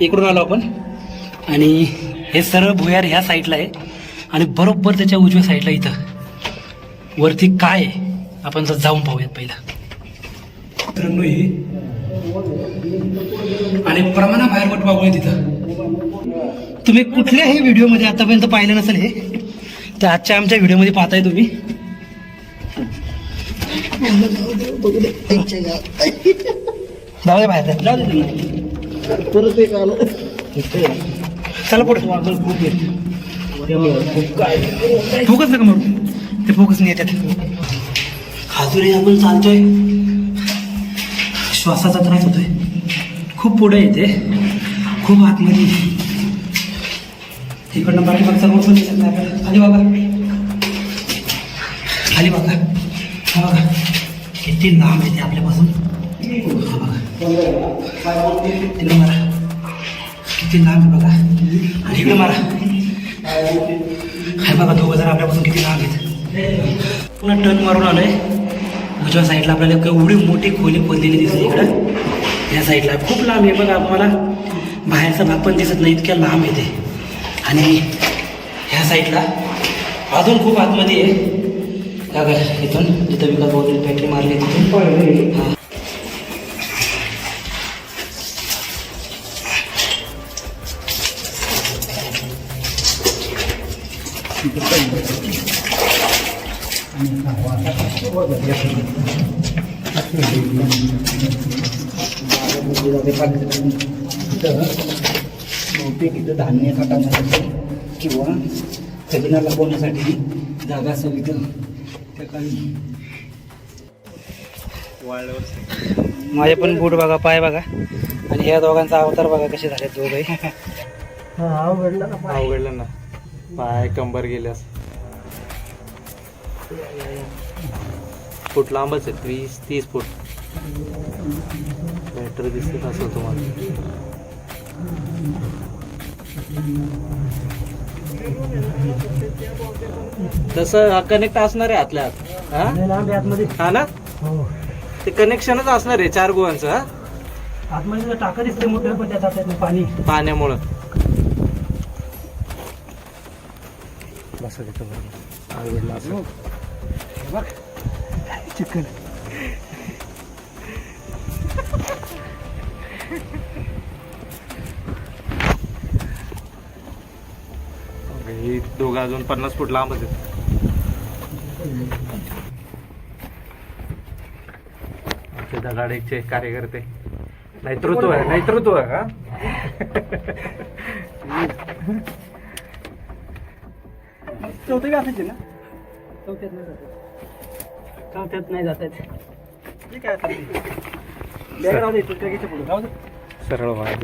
इकडून आलो आपण. आणि हे सरळ भुयार ह्या साईडला आहे. आणि बरोबर त्याच्या उजव्या साईडला इथं. वरती काय आपण जर जाऊन पाहूयात पहिला. मित्रांनो हे आणि प्रमाणा बाहेरवट बाबू आहे तिथं तुम्ही कुठल्याही व्हिडिओमध्ये आतापर्यंत पाहिलं नसेल हे तर आजच्या आमच्या व्हिडिओमध्ये पाहताय तुम्ही. जाऊ दे बाहेर जाऊ दे. तुम्ही. परत एक आलं. चला पुढे. फोकस नका मारू. ते फोकस नाही येतात अजूनही आपण चालतोय. श्वासाचा त्रास होतोय. खूप पुढे येते. खूप आतमध्ये. इकडनं पाठीमागचा रोड पण दिसत नाही आपल्याला. खाली बघा. खाली बघा. हा बघा. किती लांब येते आपल्यापासून. हा बघा. तिकडे मारा. किती लांब आहे बघा. आणि इकडे मारा. हाय बघा दोघं जण आपल्यापासून किती लांब आहेत. पूर्ण टर्न मारून आलो आहे उजव्या साईडला आपल्याला एक एवढी मोठी खोली खोदलेली दिसते इकडं. या साईडला खूप लांब आहे बघा आम्हाला बाहेरचा भाग पण दिसत नाही इतक्या लांब येते आणि ह्या साईडला अजून खूप आतमध्ये आहे. का गं इथून जिथं विकास वगैरे बॅटरी मारली तिथून. हां. बहुतेक इथं धान्य साठवण्यासाठी किंवा खजिना लपवण्यासाठी जागा असेल इथं त्या काळी माझे पण बूट बघा पाय बघा. आणि ह्या दोघांचा अवतार बघा कसे झाले दोघे अवघडलं ना पाय. कंबर गेल्यास फूट लांबच आहे वीस तीस फूट. बॅटर दिसत असेल तुम्हाला. तसं कनेक्ट असणार आहे आतल्या आत. हा? आतमध्ये. हा ना? हो. ते कनेक्शनच असणार आहे चार गुहांचं हा? आतमध्ये टाका दिसते मोठं पण त्यात पाणी. पाण्यामुळं. बसा तिथं. बरोबर अवघडलं असं चिकन ही दोघं अजून पन्नास फूट लांबच आहेत. आमचे दगाडेचे कार्यकर्ते. नेतृत्व आहे नेतृत्व आहे का चौथी असायची ना? चौथ्यात नाही जात चौथ्यात नाही जात ठीक आहे बॅग राहू दे पुस्तकीच्या पुढे. राहू दे. सरळ वाया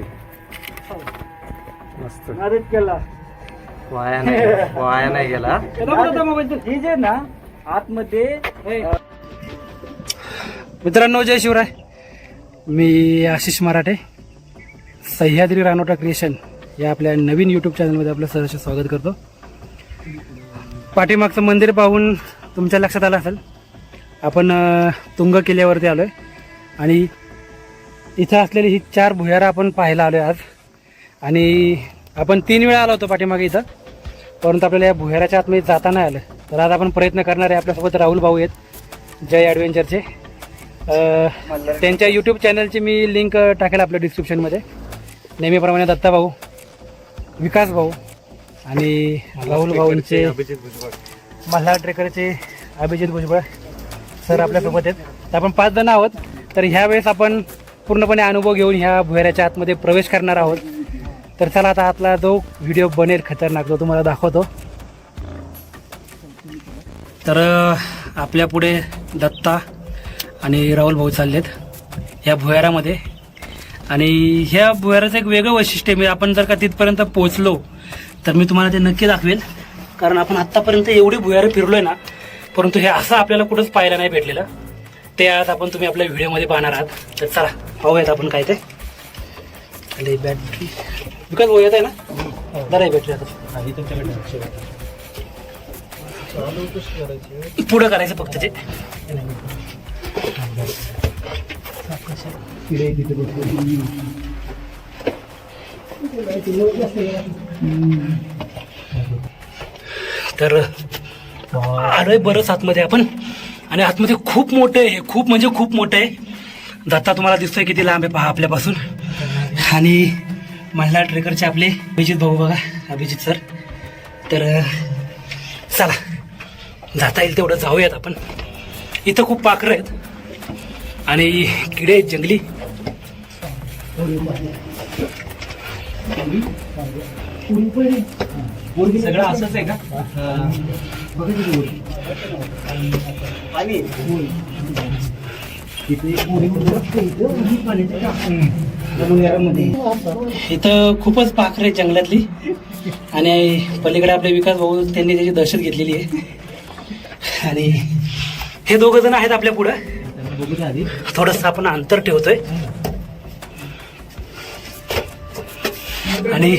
मस्त. नादच केला. वाया नाही वाया नाही गेला. ही जे ना आतमध्ये मित्रांनो जय शिवराय. मी आशिष मराठे. सह्याद्री रानोटा क्रिएशन या आपल्या नवीन यूट्यूब चॅनलमध्ये आपलं सहर्ष स्वागत करतो. पाठीमागचं मंदिर पाहून तुमच्या लक्षात आलं असेल. आपण तुंग किल्ल्यावरती आलो आहे आणि इथं असलेली ही चार भुयारं आपण पाहायला आलो आहे आज. आणि आपण तीन वेळा आलो होतो पाठीमागे इथं. परंतु आपल्याला या भुयाराच्या आतमध्ये जाता नाही आलं. तर आज आपण प्रयत्न करणार आहे आपल्यासोबत राहुल भाऊ आहेत जय ॲडव्हेंचरचे त्यांच्या यूट्यूब चॅनलची मी लिंक टाकेल आपल्या डिस्क्रिप्शनमध्ये नेहमीप्रमाणे दत्ता भाऊ विकास भाऊ आणि राहुल भाऊंचे अभिजित भुजबळ. मल्हार ट्रेकरचे अभिजित भुजबळ. सर आपल्यासोबत आहेत. तर आपण पाच जण आहोत. तर ह्या वेळेस आपण पूर्णपणे अनुभव घेऊन ह्या भुयाराच्या आतमध्ये प्रवेश करणार आहोत. तर चला आता आतला जो व्हिडिओ बनेल खतरनाक तो तुम्हाला दाखवतो. तर आपल्या पुढे दत्ता आणि राहुल भाऊ चाललेत ह्या भुयारामध्ये आणि ह्या भुयाराचं एक वेगळं वैशिष्ट्य मी आपण जर का तिथपर्यंत पोहोचलो तर मी तुम्हाला ते नक्की दाखवेल. कारण आपण आत्तापर्यंत एवढी भुयारं आहे ना परंतु हे असं आपल्याला कुठंच पाहायला नाही भेटलेलं. ते आज आपण तुम्ही आपल्या व्हिडिओमध्ये पाहणार आहात. तर चला पाहूयात आपण काय ते. आणि बॅटरी विकास भाऊ येत आहे ना? बरं आहे बॅटरी आता. पुढं करायचं फक्त ते. तर आलोय बरंच आतमध्ये आपण. आणि आतमध्ये खूप मोठं आहे. खूप म्हणजे खूप मोठं आहे. दत्ता तुम्हाला दिसतोय किती लांब आहे पहा आपल्यापासून. आणि महिला ट्रेकरचे आपले अभिजित भाऊ बघा अभिजित सर. तर चला जाता येईल तेवढं जाऊयात आपण. इथं खूप पाखरं आहेत. आणि किडे आहेत जंगली. सगळं असंच आहे का? इथं खूपच पाखर आहे जंगलातली. आणि पलीकडे आपले विकास भाऊ त्यांनी त्याची दहशत घेतलेली आहे. आणि हे दोघ जण आहेत आपल्या पुढं. थोडस आपण अंतर ठेवतोय. आणि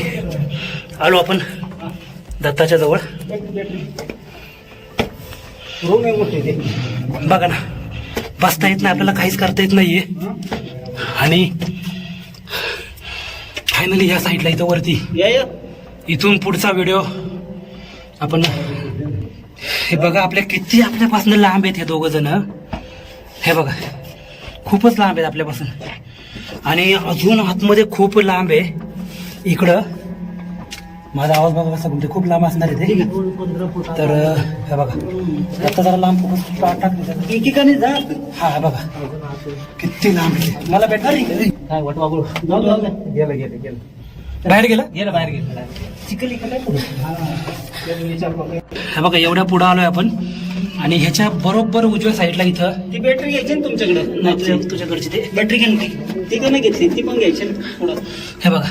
आलो आपण दत्ताच्या जवळ. बघा ना बसता येत नाही आपल्याला काहीच करता येत नाहीये. आणि फायनली या साईडला इथं वरती. इथून पुढचा व्हिडिओ आपण हे बघा आपल्या किती आपल्यापासून लांब आहेत हे दोघं जण. हे बघा खूपच लांब आहेत आपल्यापासून. आणि अजून आतमध्ये खूप लांब आहे. इकडं. माझा आवाज बघा कसा घुमते खूप लांब असणार आहे ते. तर हे बघा. आता जरा लांब टाक एकेकाने जा. हा हे बघा. किती लांब आहे. मला बॅटरी काय वाट वागू? गेलं गेलं गेलं. बाहेर गेला? गेलं बाहेर गेलं हे. बघा एवढ्या पुढं आलोय आपण. आणि ह्याच्या बरोबर उजव्या साईडला इथं ती बॅटरी घ्यायची ना तुमच्याकडे? तुझ्याकडची ते. बॅटरी घ्या ना. ती ती का नाही घेतली? ती पण घ्यायची ना हे बघा.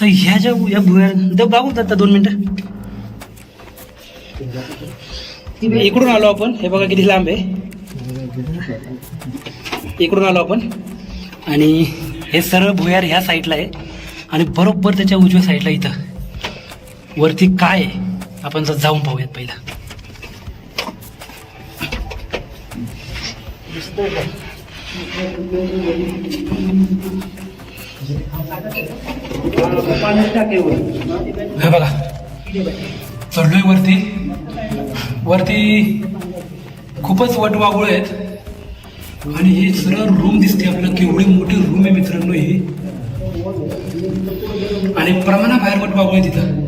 तर ह्या ज्या या भुयार द- बघू आता दोन मिनटं. इकडून आलो आपण. हे बघा किती लांब आहे. इकडून आलो आपण. आणि हे सरळ भुयार ह्या साईडला आहे. आणि बरोबर त्याच्या उजव्या साईडला इथं. वरती काय आहे? आपण जर जाऊन पाहूयात पहिला. हे बघा. चढलोय वरती. वरती खूपच वटवागुळ आहेत. आणि हे सरळ रूम दिसते आपल्याला. केवढी मोठी रूम आहे मित्रांनो ही. आणि प्रमाणाबाहेर वटवागुळ आहे तिथं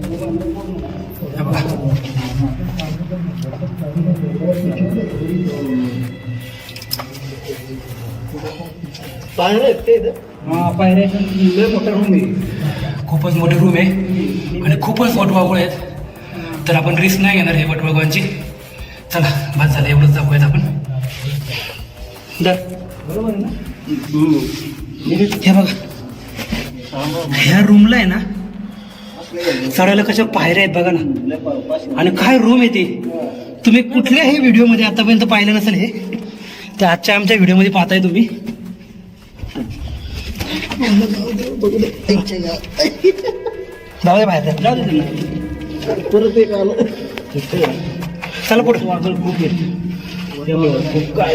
हा पायऱ्या लय मोठा रूम आहे. खूपच मोठी रूम आहे आणि खूपच वटवागुळ आहेत. तर आपण रिस्क नाही घेणार हे वटवागुळांची चला बस झालं एवढंच दाखवूयात आपण. दर. बरोबर आहे ना? हे बघा. ह्या रूमला आहे ना चढायला कशा पायऱ्या आहेत बघा ना. आणि काय रूम आहे ती? तुम्ही कुठल्याही व्हिडिओमध्ये आतापर्यंत पाहिलं नसेल हे. ते आजच्या आमच्या व्हिडिओमध्ये पाहताय तुम्ही. जाऊ दे बाहेर जाऊ दे त्यांना. परत एक आलो चला पुढे वागल खूप खूप काय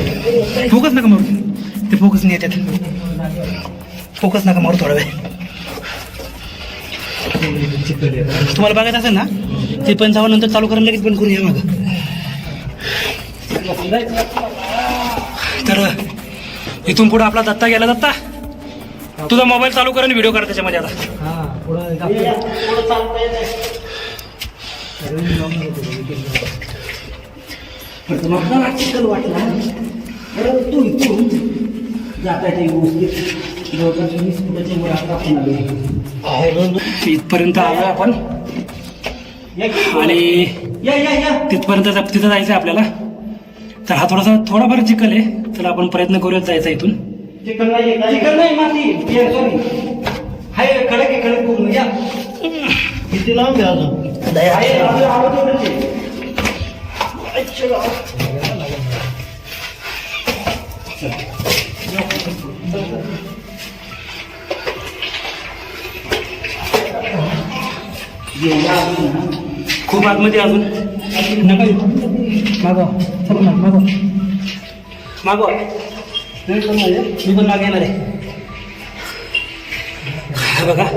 फोकस नका मारू ते फोकस नाही येतात फोकस नका मारू थोडा वेळ तुम्हाला बघायचं असेल ना ते पण जाऊन नंतर चालू करायला लगेच बंद करून या मागं तर इथून पुढे आपला दत्ता गेला दत्ता तुझा मोबाईल चालू कर आणि व्हिडिओ कर त्याच्यामध्ये आता. हा चिखल आलो. इथपर्यंत आलोय आपण? आणि या या या. तिथपर्यंत जा- तिथं जायचं आहे आपल्याला. तर हा थोडासा थोडाफार चिकल आहे. तर आपण प्रयत्न करूयात जायचा इथून. चिकन नाही चिकन नाही. माती. ये, सॉरी हाय कडक आहे कडक करून या. किती लांब आहे अजून? हाय, आलो- आलो तेवढंच आहे. अजून ना खूप आतमध्ये अजून. मागव. मागव. मागव. मी पण मागे मी पण मागे येणार आहे. हा बघा.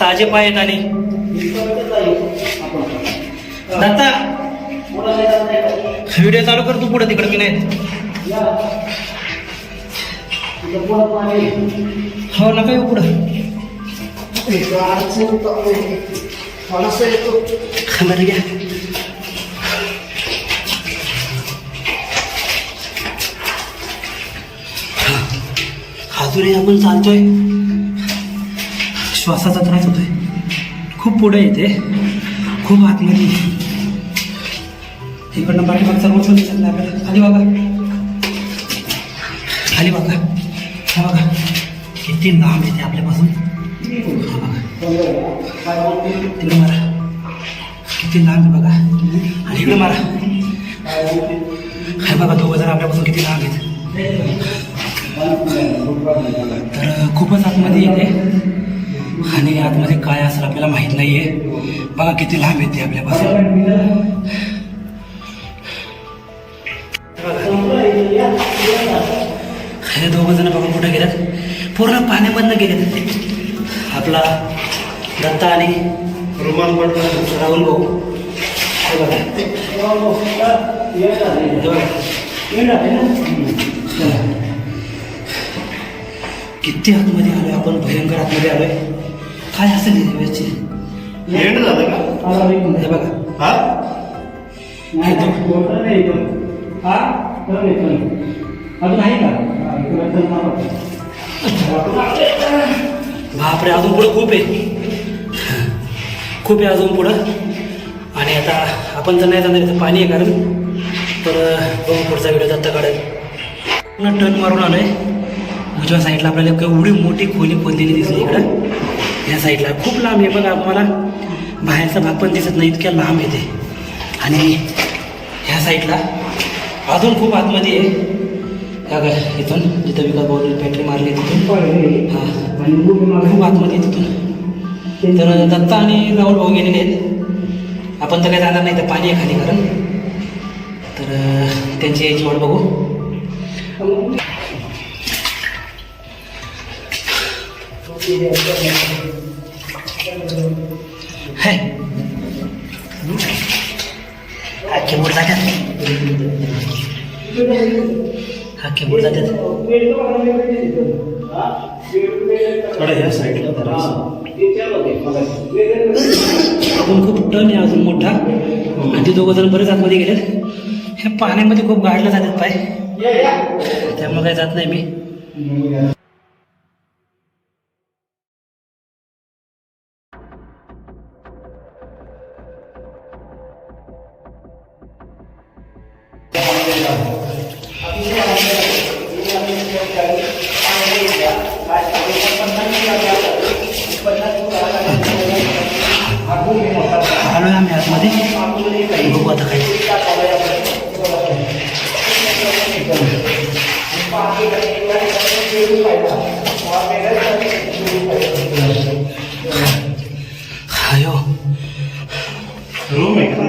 ताजे पाय आहेत आणि दत्ता! व्हिडिओ चालू कर तू पुढे तिकडे की नाही? हो नका येऊ पुढं. बरं घ्या अजूनही आपण चालतोय श्वासाचा त्रास होतोय खूप पुढे येते खूप आतमध्ये इकडनं पाठीमाग सर्व पण दिसत नाही आपल्याला खाली बघा खाली बघा हा बघा किती लांब येते आपल्यापासून मारा किती लांब बघा. आणि इकडे मारा. हे बघा दोघं जण आपल्यापासून किती लांब आहेत? तर खूपच आतमध्ये येते. आणि आतमध्ये काय असेल आपल्याला माहीत नाही आहे बघा किती लांब येते आपल्यापासून. हे दोघं जण बघा कुठं गेल्यात पूर्ण पाण्यामधनं गेलेत. आपला दत्ता आणि राहुल भाऊ. हे बघा. हे बघा. किती आतमध्ये आलोय आपण भयंकर आतमध्ये आलोय. काय असेल हे एंड झालं का? हे बघा. हा? हे अजून आहे का बापरे अजून पुढं खूप आहे. खूप आहे अजून पुढं. आणि आता आपण जर नाही जाणार इथं पाणी आहे कारण. तर बघू पुढचा व्हिडिओ दत्ता काढेल. पूर्ण टर्न मारून आलोय. उजव्या साईडला आपल्याला एक एवढी मोठी खोली खोदलेली दिसली इकडं. या साईडला खूप लांब आहे बघा आम्हाला बाहेरचा भाग पण दिसत नाही इतक्या लांब येते आणि ह्या साईडला अजून खूप आतमध्ये आहे. का काय इथून? जिथं विकास भाऊ बॅटरी मारली तिथून. हां. खूप आतमध्ये आहे तिथून. तर दत्ता आणि राहुल भाऊ गेलेले आहेत. आपण तर काही जाणार नाही तर पाणी आहे खाली कारण. तर त्यांची यायची वाट बघू. है. अख्खे बोट जातात थोडं ह्या साईडला जरासं. आपण खूप टन आहे अजून मोठा. आणि ते दोघं जण बरेच आतमध्ये गेलेत. हे पाण्यामध्ये खूप गाडले जातात पाय. त्यामुळे काही जात नाही मी. रूम आहे का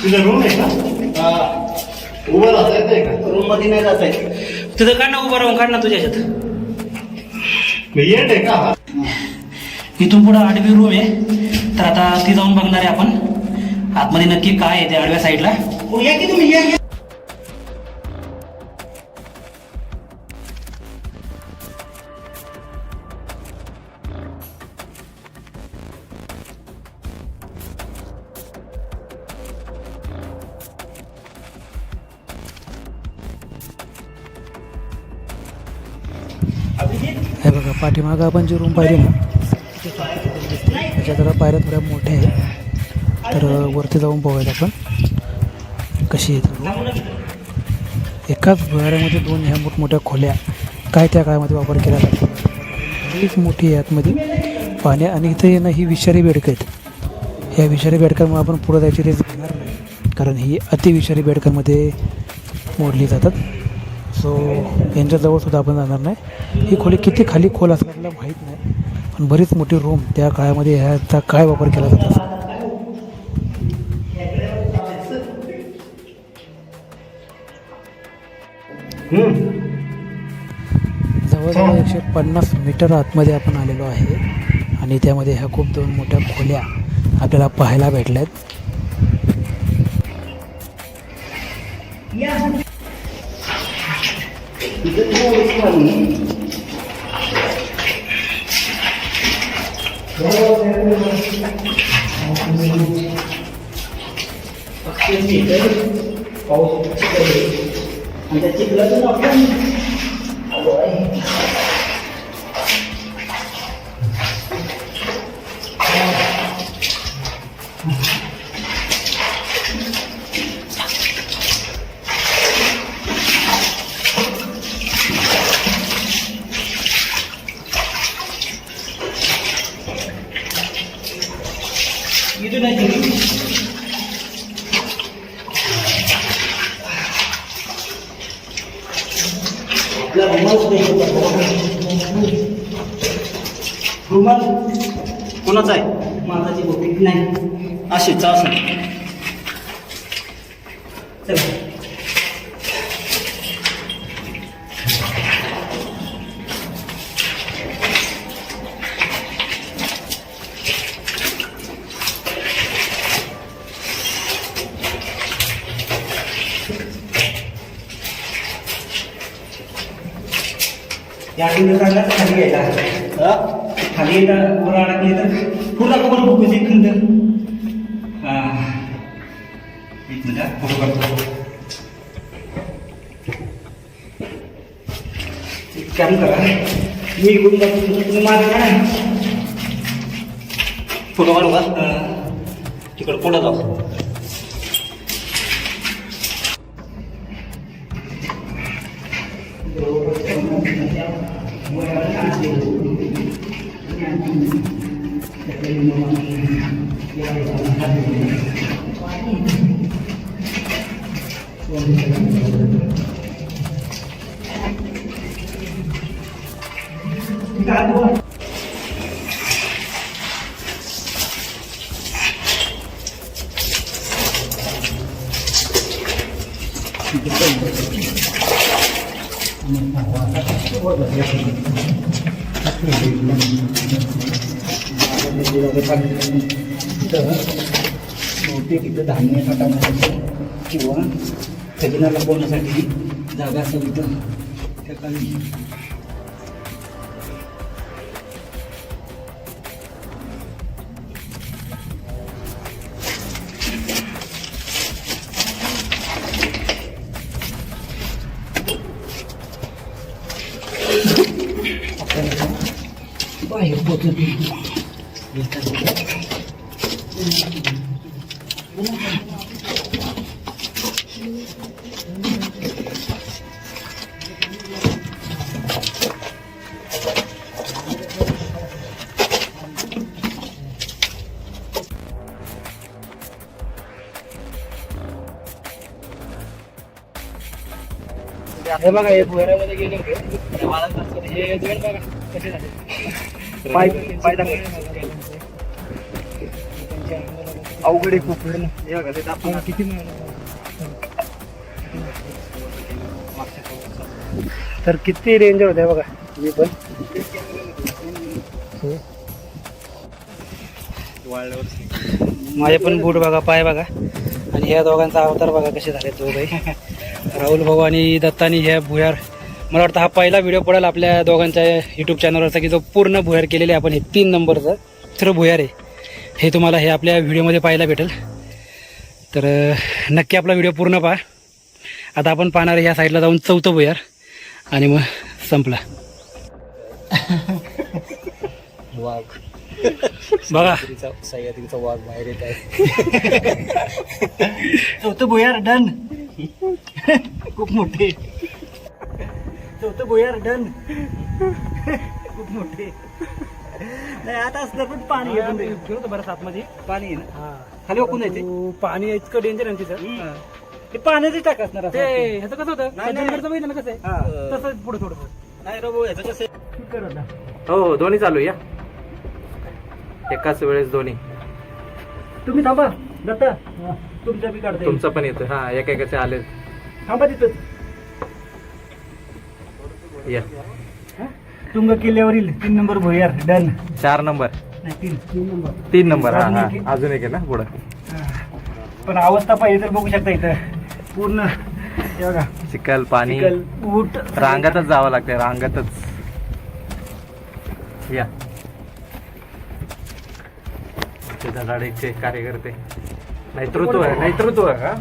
तुझं रूम आहे का उभं राहता येते का रूममध्ये नाही जात आहे तिथं काढ ना उभं राहून काढ ना तुझ्या ह्याच्यात आहे का? इथून पुढं आडवी रूम आहे. तर आता ती जाऊन बघणार आहे आपण. आतमध्ये नक्की काय आहे त्या आडव्या साईडला हो, या की तुम्ही या. बघा पाठीमागं आपण जी रूम पाहिली ना त्याच्या जरा पायऱ्या थोड्या मोठ्या आहेत. तर वरती जाऊन पाहूयात आपण कशी आहे एकाच भुयारामध्ये दोन ह्या मोठमोठ्या खोल्या काय त्या काळामध्ये वापर केला जातो? बरीच मोठी आहे आतमध्ये. पाण्या आणि इथे ना ही विषारी बेडकं आहेत. ह्या विषारी बेडकांमुळे आपण पुढं जायची रेस घेणार नाही. कारण ही अतिविषारी बेडकांमध्ये मोडली जातात. सो यांच्याजवळ सुद्धा आपण जाणार नाही. ही खोली किती खाली खोल असं आपल्याला माहीत नाही. पण बरीच मोठी रूम त्या काळामध्ये ह्याचा काय वापर केला जात असेल? जवळजवळ एकशे पन्नास मीटर आतमध्ये आपण आलेलो आहे. आणि त्यामध्ये ह्या खूप दोन मोठ्या खोल्या आपल्याला पाहायला भेटल्या आहेत इथं थोडंसं पाणी आहे. फक्त इथं पाऊस चिखल आहे. आणि त्या चिखलातून आपण आलो कोणाचा आहे? माझाची बहुतेक नाही. असेच असं चला या आठवड्यात खाली यायला हा? खाली यायला वर अडकली तर पूर्ण कवर बघू एक खंड हा. एक मिनिट हा, फोटो काढतो एक काम करा मी इकडून जातो तुम्ही तुम्ही मागे काढा फोटो काढू का हा. तिकडं पुढं जाऊ बहुतेक खजिना लपवण्यासाठी जागा असेल इथं त्या काळी आपण बाहेर पोचत हे बघा हे भुयारामध्ये गेले होते. हे दोन बघा कसे झाले. पाय पाय अवघड आहे खूप हे बघा ते दाखवा किती तर किती रेंज होते बघा. मी पण. माझे पण बूट बघा पाय बघा. आणि ह्या दोघांचा अवतार बघा कसे झाले दोघे राहुल भाऊ आणि दत्तानी ह्या भुयार. मला वाटतं हा पहिला व्हिडिओ पडेल आपल्या दोघांच्या यूट्यूब चॅनलवरचा की जो पूर्ण भुयार केलेले आपण हे तीन नंबरचं. दुसरं भुयार आहे. हे तुम्हाला हे आपल्या व्हिडिओमध्ये पाहायला भेटेल. तर नक्की आपला व्हिडिओ पूर्ण पहा. आता आपण पाहणार आहे ह्या साईडला जाऊन चौथं भुयार. आणि मग संपला. वाघ. बघा. सह्याद्रीचा वाघ बाहेर येत आहे चौथं भुयार डन. खूप मोठे. चौथं भुयार डन. खूप मोठे. नाही आता पण पाणी आहे. बरं आतमध्ये पाणी आहे ना? हा. खाली वाकून जायचे पाणी इतकं डेंजर आहे तिथं. हा. ते पाण्याचं टाक असणार असं ते. ह्याचं कसं होतं? कसं आहे? हा. तसंच पुढे थोडं नाही रे भाऊ याचं कसं. हो हो दोन्ही चालू या. एकाच वेळेस दोन्ही. तुम्ही थांबा दत्ता. तुमच्या बी काढता. तुमचं पण येतं. हा एका एकाचे आले थांबा तिथंच. या. तुंग किल्ल्यावरील तीन नंबर भुयार डन. चार नंबर. नाही तीन. तीन नंबर. तीन नंबर. हा अजून हा. एक आहे. अजून एक आहे ना पुढं. पण अवस्था पाहिजे तर बघू शकता इथं. पूर्ण हे बघा. चिखल पाणी. चिखल, ऊट. रांगातच जावं लागतंय रांगातच. या. आमचे धडाडीचे कार्यकर्ते. नेतृत्व आहे नेतृत्व आहे का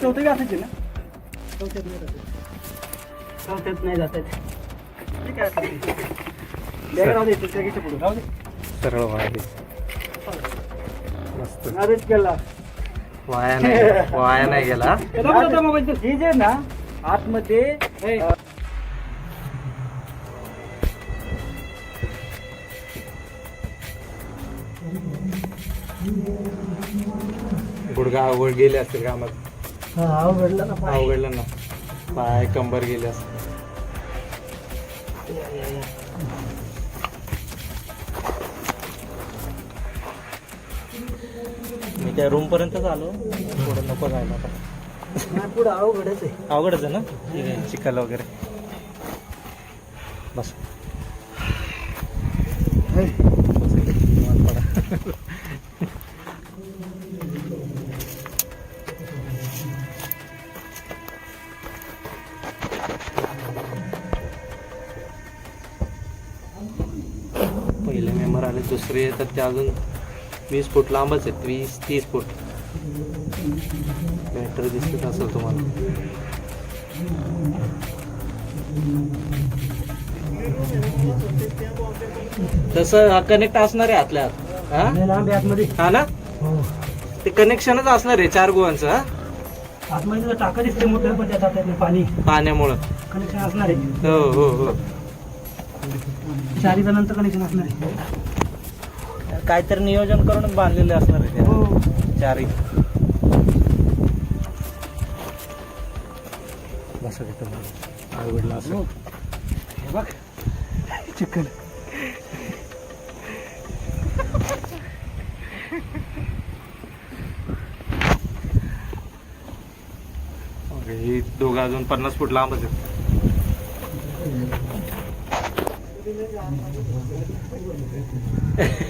चौथं बी असायचे ना? चौथ्यात नाही जात चौथ्यात नाही जात आहेत. ठीक आहे राहू दे त्याच्या पुढे. राहू दे. सरळ वाया मस्त. नादच केला. वाया नाही वाया नाही गेला. हे जे ना आतमध्ये गुडगा अवघड गेले असतील कामात. हा, अवघडलं ना पाय. अवघडलं ना. पाय कंबर गेले असतील. मी त्या रूम पर्यंतच आलो. थोडं नको जायला आता. नाही पुढं अवघडच आहे. अवघडच आहे ना? ठीक आहे चिखल वगैरे. दुसरे येतात ते अजून वीस फूट लांबच आहेत वीस तीस फूट. बॅटरी दिसत असेल तुम्हाला. तसं कनेक्ट असणार आहे आतल्या आत. हा? हा ना? हो. ते कनेक्शनच असणार आहे चार गुहांचं हा? आतमध्ये जर टाका दिसते मोठं पण त्यात आता पाणी. पाण्यामुळं. कनेक्शन असणार आहे. हो हो हो. चारी जणांचं कनेक्शन असणार आहे. काहीतरी नियोजन करून बांधलेले असणार आहे ते. हो चारही. बस अवघडला असं. हो. बघ. चिकन. ओके, ही दोघं अजून पन्नास फूट लांबच आहेत.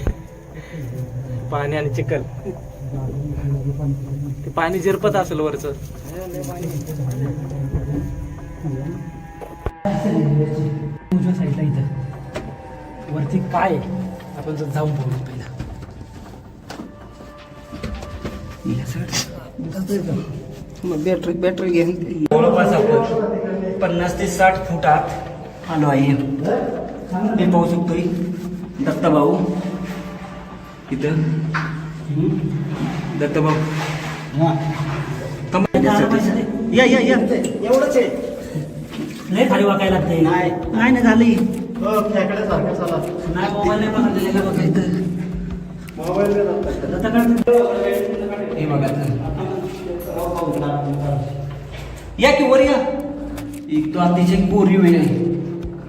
पाणी आणि चिखल. ते पाणी झिरपत असेल वरच. उजव्या साईडला इथं. वरती काय? आपण जर जाऊन बघू पहिला. बॅटरी बॅटरी घेऊन जवळपास आपण? पन्नास ते साठ फूट आत आलो आहे. हे पाहू शकतोय दत्ता भाऊ इथं. दत्ता भाऊ. या या या. एवढंच आहे. लय खाली वाकायला लागते नाही. नाही ना झाली. चला. नाही मोबाईल नाही. मोबाईल हे बघा या की वर या? एक तो अतिशय कोरी वेळ आहे.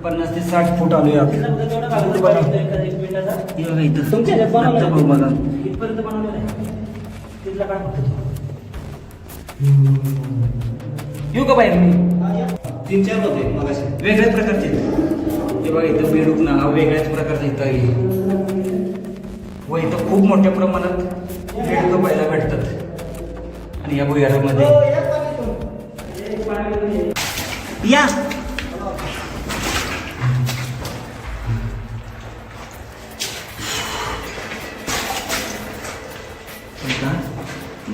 पन्नास ते साठ फूट हे बघा फक्त. तो. येऊ का बाहेर मी? तीन चार होते मग वेगळ्याच प्रकारचे हे बघा इथं बेडूक ना हा वेगळ्याच प्रकारचा इथं आहे. व इथं खूप मोठ्या प्रमाणात बेडकं पाहायला भेटतात. आणि या भुयारामध्ये. या!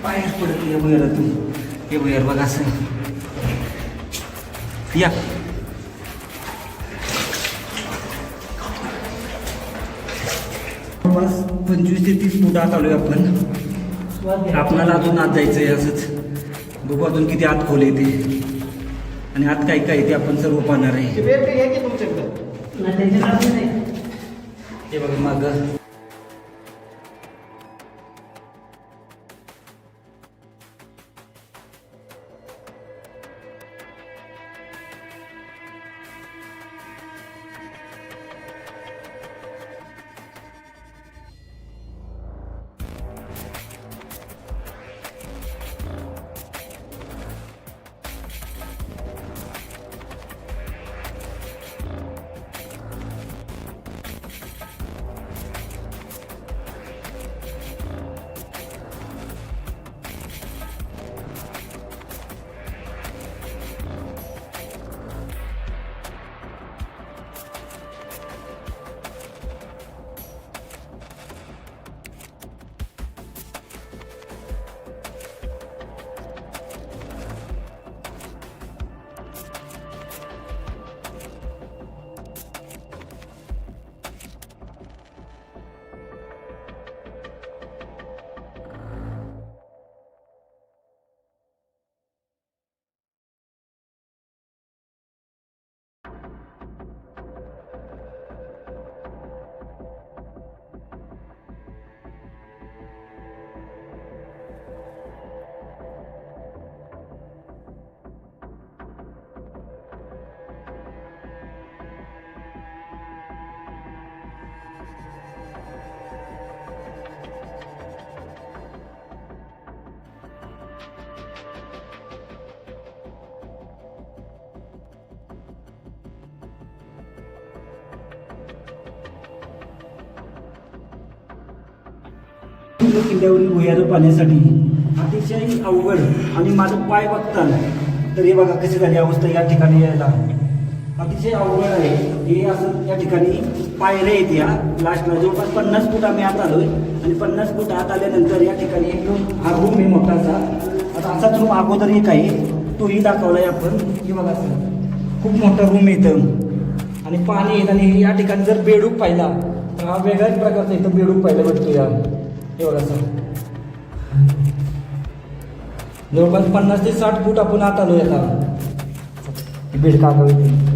बाहेर पडत या भुयारातून हे भुयार बघा असं. या. जवळपास पंचवीस ते तीस फूट आत आलोय आपण. आपणाला अजून आत जायचं आहे असंच. बघू अजून किती आत खोल आहे ते आणि आत काय काय ते आपण सर्व पाहणार आहे. हे बघा मागं. किल्ल्यावरील भुयारं पाण्यासाठी अतिशय अवघड आणि माझं पाय बघताल तर हे बघा कशी झाली अवस्था या ठिकाणी यायला. अतिशय अवघड आहे. हे असं या ठिकाणी पायऱ्या येत या. लास्टला जवळपास पन्नास फूट आम्ही आत आलोय. आणि पन्नास फूट आत आल्यानंतर या ठिकाणी एक हा रूम आहे मोठाचा आता असाच रूम अगोदर एक आहे तोही दाखवलाय आपण. हे बघा सर खूप मोठा रूम येतं आणि पाणी येत आणि या ठिकाणी जर बेडूक पाहिला तर हा वेगळ्याच प्रकारचा इथं बेडूक पाहिला भेटतो या हे बघा सर जवळपास पन्नास ते साठ फूट आपण आत आलो याला बेड कागद.